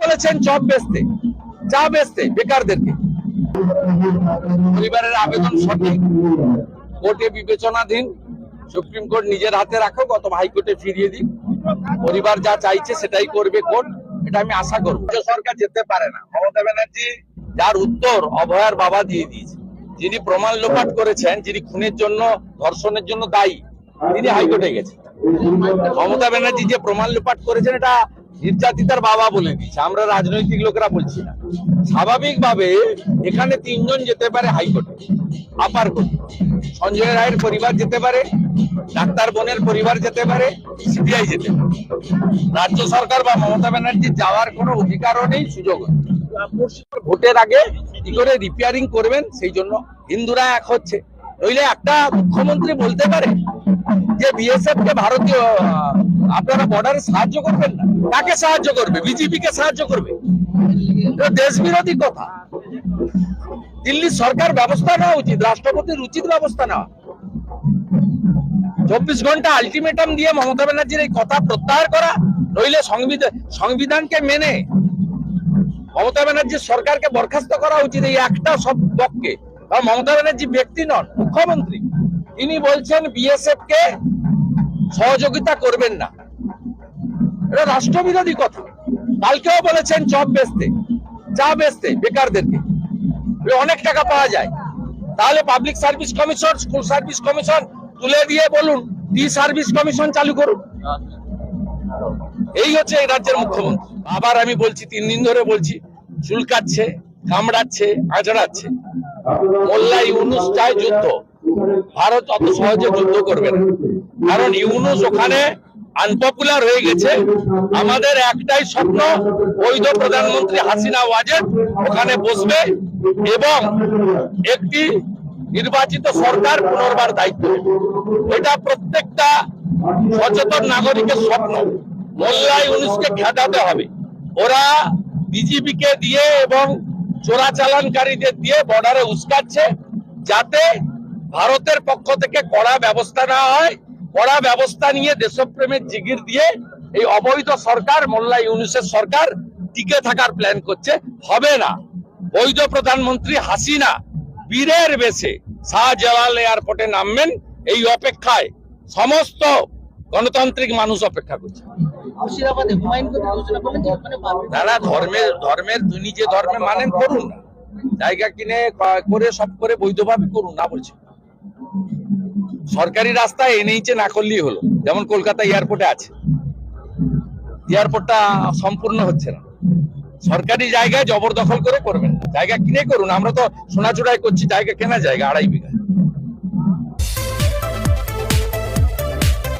বলেছেন চপ বেচতে চা বেচতে বেকারদেরকে। পরিবারের আবেদন সঠিক, কোর্টে বিবেচনাধীন, সুপ্রিম কোর্ট নিজের হাতে রাখো গত হাইকোর্টে ফিরিয়ে দিক। পরিবার যা চাইছে সেটাই করবে কোর্ট, এটা আমি আশা করব। সরকার যেতে পারে না। মমতা ব্যানার্জি যার উত্তর অভয়ার বাবা দিয়ে দিয়েছে। যিনি প্রমাণ লোপাট করেছেন, যিনি খুনের জন্য, ধর্ষণের জন্য দায়ী, তিনি হাইকোর্টে গেছেন। মমতা ব্যানার্জি যে প্রমাণ লোপাট করেছেন, এটা নির্যাতিতার বাবা বলে দিয়েছে। আমরা রাজনৈতিক লোকেরা বলছি না। স্বাভাবিকভাবে এখানে তিনজন যেতে পারে হাইকোর্টে, আপার কোর্টে। সঞ্জয় রায়ের পরিবার যেতে পারে, ডাক্তার বোনের পরিবার যেতে পারে, সিবিআই যেতে পারে। রাজ্য সরকার বা মমতা ব্যানার্জি যাওয়ার কোনো অধিকারও নেই সুযোগ ভোটের আগে কি করে রিপেয়ারিং করবেন, সেই জন্য হিন্দুরা এক হচ্ছে। নইলে একটা মুখ্যমন্ত্রী বলতে পারে যে বিএসএফ কে ভারতীয় আপনারা বর্ডারে সাহায্য করবেন না। কাকে সাহায্য করবে? বিজেপি কে সাহায্য করবে? দেশ বিরোধী কথা। দিল্লি সরকার ব্যবস্থা নেওয়া উচিত, রাষ্ট্রপতির উচিত ব্যবস্থা নেওয়া। চব্বিশ ঘণ্টা আলটিমেটাম দিয়ে মমতা ব্যানার্জির এই কথা প্রত্যাহার করা, নইলে সংবিধান সংবিধানকে মেনে মমতা ব্যানার্জির সরকারকে বরখাস্ত করা উচিত এই একটা সব পক্ষে। কারণ মমতা ব্যানার্জি ব্যক্তি নন, মুখ্যমন্ত্রী। তিনি বলছেন বিএসএফ কে সহযোগিতা করবেন না। এটা রাষ্ট্রবিরোধী কথা। কালকেও বলেছেন চপ বেচতে চা বেচতে বেকারদেরকে। অনেক টাকা পাওয়া যায়। তাহলে public service commission school service commission তুলে দিয়ে বলুন টি সার্ভিস কমিশন চালু করুন। এই হচ্ছে এই রাজ্যের মুখ্যমন্ত্রী। আবার আমি বলছি, তিন দিন ধরে বলছি, চুলকাচ্ছে, কামড়াচ্ছে, আঁচড়াচ্ছে। মোল্লা ইউনুস চায় যুদ্ধ। ভারত অত সহজে যুদ্ধ করবে না। কারণ ইউনুস ওখানে আনপপুলার হয়ে গেছে। আমাদের একটাই স্বপ্ন, বৈধ প্রধানমন্ত্রী হাসিনা ওয়াজেদ ওখানে বসবে এবং একটি নির্বাচিত সরকার পুনর্বার দায়িত্ব এটা প্রত্যেকটা সচেতন নাগরিকের স্বপ্ন। মোল্লা ইউনুসকে খেদাতে হবে। ওরা বিজেপি কে দিয়ে এবং চোরাচালানকারীদের দিয়ে বর্ডারে উস্কাচ্ছে যাতে ভারতের পক্ষ থেকে কড়া ব্যবস্থা নেওয়া হয়। কড়া ব্যবস্থা নিয়ে দেশপ্রেমের জিগির দিয়ে এই অবৈধ সরকার, মোল্লা ইউনুসের সরকার টিকে থাকার প্ল্যান করছে। হবে না। বৈধ প্রধানমন্ত্রী হাসিনা বীরের বেশে শাহজালাল এয়ারপোর্টে নামবেন। এই অপেক্ষায় সমস্ত গণতান্ত্রিক মানুষ অপেক্ষা করছে। মুর্শিদাবাদে হুমায়ুন কবির ঘোষণা না জায়গা কিনে করে সব করে বৈধভাবে করুন, না বলছি। সরকারি রাস্তায় এনএইচে না করলেই হলো, যেমন কলকাতা এয়ারপোর্টে আছে। এয়ারপোর্টটা সম্পূর্ণ হচ্ছে না। সরকারি জায়গায় জবরদখল করে করবেন জায়গা কিনে করুন, আমরা তো সোনাচূড়াই করছি, জায়গা কেনা জায়গা, আড়াই বিঘা।